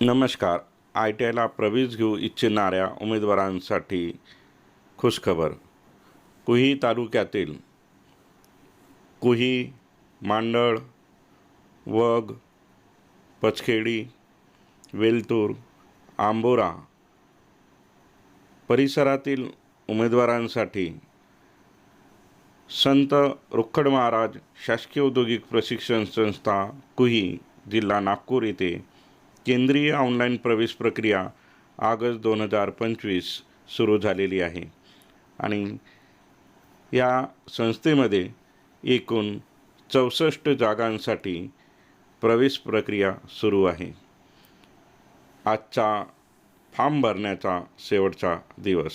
नमस्कार. I T आयला प्रवेश घेऊ इच्छिणाऱ्या उमेदवारांसाठी खुशखबर. कुही तालुक्यातील कुही मांडळ वग पचखेडी वेलतूर आंबोरा परिसरातील उमेदवारांसाठी संत रुखड महाराज शासकीय औद्योगिक प्रशिक्षण संस्था कुही जिल्हा नागपूर येथे केंद्रीय ऑनलाईन प्रवेश प्रक्रिया ऑगस्ट दोन हजार पंचवीस सुरू झालेली आहे. आणि या संस्थेमध्ये एकूण चौसष्ट जागांसाठी प्रवेश प्रक्रिया सुरू आहे. आजचा फॉर्म भरण्याचा शेवटचा दिवस.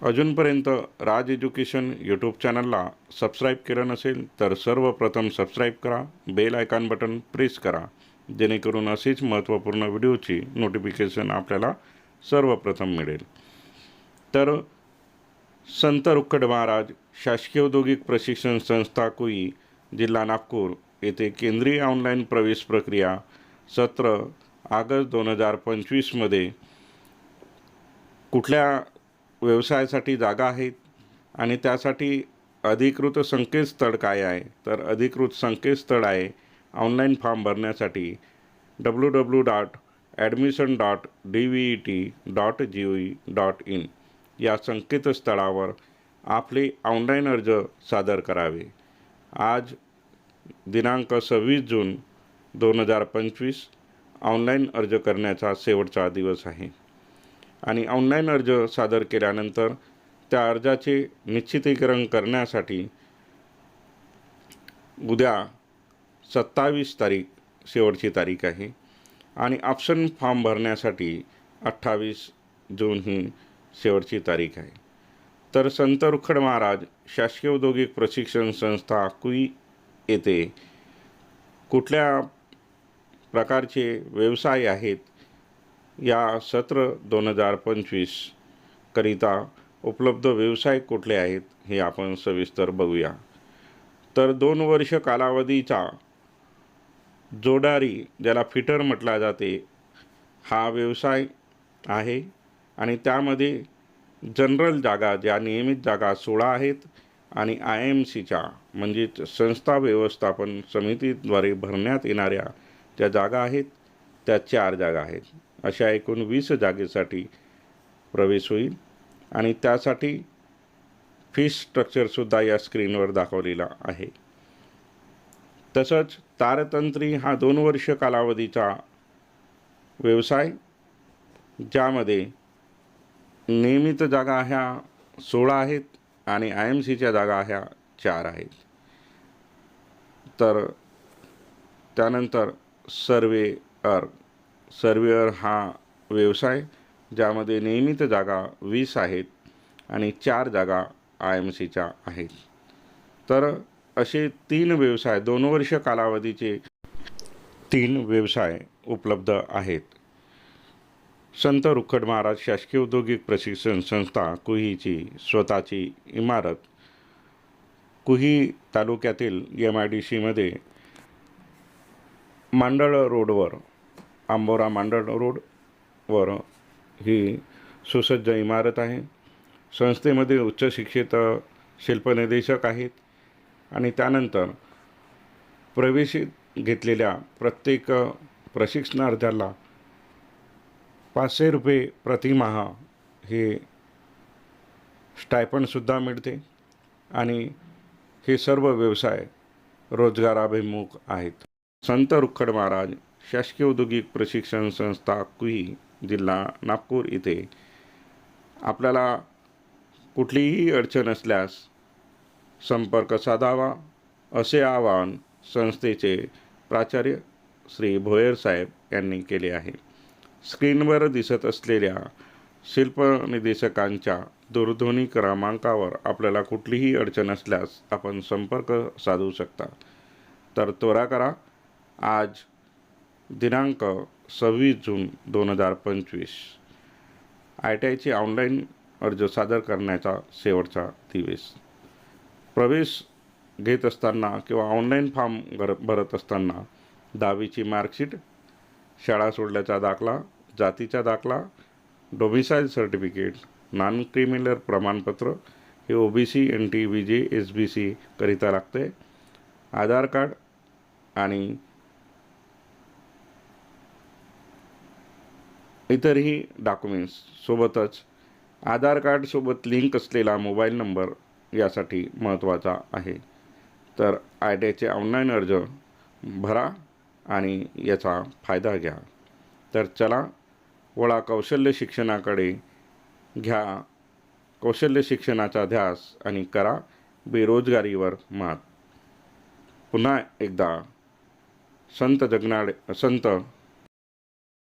अजूनपर्यंत राज एज्युकेशन यूट्यूब चॅनलला सबस्क्राईब केलं नसेल तर सर्वप्रथम सबस्क्राईब करा बेल आयकॉन बटन प्रेस करा जेणेकरून असेच महत्त्वपूर्ण व्हिडिओची नोटिफिकेशन आपल्याला सर्वप्रथम मिळेल. तर संत रुक्कड महाराज शासकीय औद्योगिक प्रशिक्षण संस्था कुई जिल्हा नागपूर येथे केंद्रीय ऑनलाईन प्रवेश प्रक्रिया सत्र ऑगस्ट दोन हजार पंचवीसमध्ये कुठल्या व्यवसायासाठी जागा आहेत आणि त्यासाठी अधिकृत संकेतस्थळ काय आहे? तर अधिकृत संकेतस्थळ आहे ऑनलाईन फॉर्म भरण्यासाठी W W dot admission dot D V E T dot G O E dot in या संकेतस्थळावर आपले ऑनलाईन अर्ज सादर करावे. आज दिनांक सव्वीस जून दोन हजार पंचवीस ऑनलाईन अर्ज करण्याचा शेवटचा दिवस आहे. आणि ऑनलाईन अर्ज सादर केल्यानंतर त्या अर्जाचे निश्चितीकरण करण्यासाठी उद्या सत्तावीस तारीख शेवटची तारीख आहे आणि ऑप्शन फॉर्म भरण्यासाठी अठ्ठावीस जून ही शेवटची तारीख आहे. तर संत रुखड महाराज शासकीय औद्योगिक प्रशिक्षण संस्था कुई येथे कुठल्या प्रकारचे व्यवसाय आहेत या सत्र दोन हजार पंचवीसकरिता उपलब्ध व्यवसाय कुठले आहेत हे आपण सविस्तर बघूया. तर दोन वर्ष कालावधीचा जोडारी ज्याला फिटर म्हटला जाते हा व्यवसाय आहे आणि त्यामध्ये जनरल जागा ज्या नियमित जागा सोळा आहेत आणि आय एम सीच्या म्हणजेच संस्था व्यवस्थापन समितीद्वारे भरण्यात येणाऱ्या ज्या जागा आहेत त्या चार जागा आहेत. अशा एकूण वीस जागेसाठी प्रवेश होईल. आणि त्यासाठी फीस स्ट्रक्चरसुद्धा या स्क्रीनवर दाखवलेला आहे. तसंच तारतंत्री हा दोन वर्ष कालावधीचा व्यवसाय ज्यामध्ये नियमित जागा ह्या सोळा आहेत आणि आय एम सीच्या जागा ह्या चार आहेत. तर त्यानंतर सर्वे सर्वेअर सर्वेअर हा व्यवसाय ज्यामध्ये नियमित जागा वीस आहेत आणि चार जागा आय एम सीच्या आहेत. तर असे तीन व्यवसाय दोन वर्ष कालावधीचे तीन व्यवसाय उपलब्ध आहेत. संत रुखड महाराज शासकीय औद्योगिक प्रशिक्षण संस्था कुहीची स्वतःची इमारत कुही तालुक्यातील एम आय डी सीमध्ये मांडळ रोडवर आंबोरा मांडण रोडवर ही सुसज्ज इमारत आहे. संस्थेमध्ये उच्च शिक्षित शिल्पनिदेशक आहेत आणि त्यानंतर प्रवेशित घेतलेल्या प्रत्येक प्रशिक्षणार्थ्याला पाचशे रुपये प्रतिमाह हे स्टायपंडसुद्धा मिळते आणि हे सर्व व्यवसाय रोजगाराभिमुख आहेत. संत रुक्खड महाराज शासकीय औद्योगिक प्रशिक्षण संस्था कुई जिल्हा नागपूर इथे. आपल्याला कुठलीही अडचण असल्यास संपर्क साधावा असे आवाहन संस्थेचे प्राचार्य श्री भोयर साहेब यांनी केले आहे. स्क्रीनवर दिसत असलेल्या शिल्पनिदेशकांच्या दूरध्वनी क्रमांकावर आपल्याला कुठलीही अडचण असल्यास आपण संपर्क साधू शकता. तर त्वरा करा आज दिनांक सव्वीस जून दोन हजार पंचवीस. आय टी आयचे ऑनलाईन अर्ज सादर करण्याचा शेवटचा दिवस. प्रवेश घेत असताना किंवा ऑनलाईन फॉर्म भर भरत असताना दहावीची मार्कशीट शाळा सोडल्याचा दाखला जातीचा दाखला डोमिसाईल सर्टिफिकेट नॉन क्रिमिनल प्रमाणपत्र हे O B C N T B G S B C करिता लागते. आधार कार्ड आणि इतरही डॉक्युमेंट्स सोबतच आधार कार्डसोबत लिंक असलेला मोबाईल नंबर यासाठी महत्त्वाचा आहे. तर आय टी आयचे ऑनलाईन अर्ज भरा आणि याचा फायदा घ्या. तर चला वळा कौशल्य शिक्षणाकडे घ्या. कौशल्य शिक्षणाचा ध्यास आणि करा. बेरोजगारीवर मात. पुन्हा एकदा संत जगनाडे संत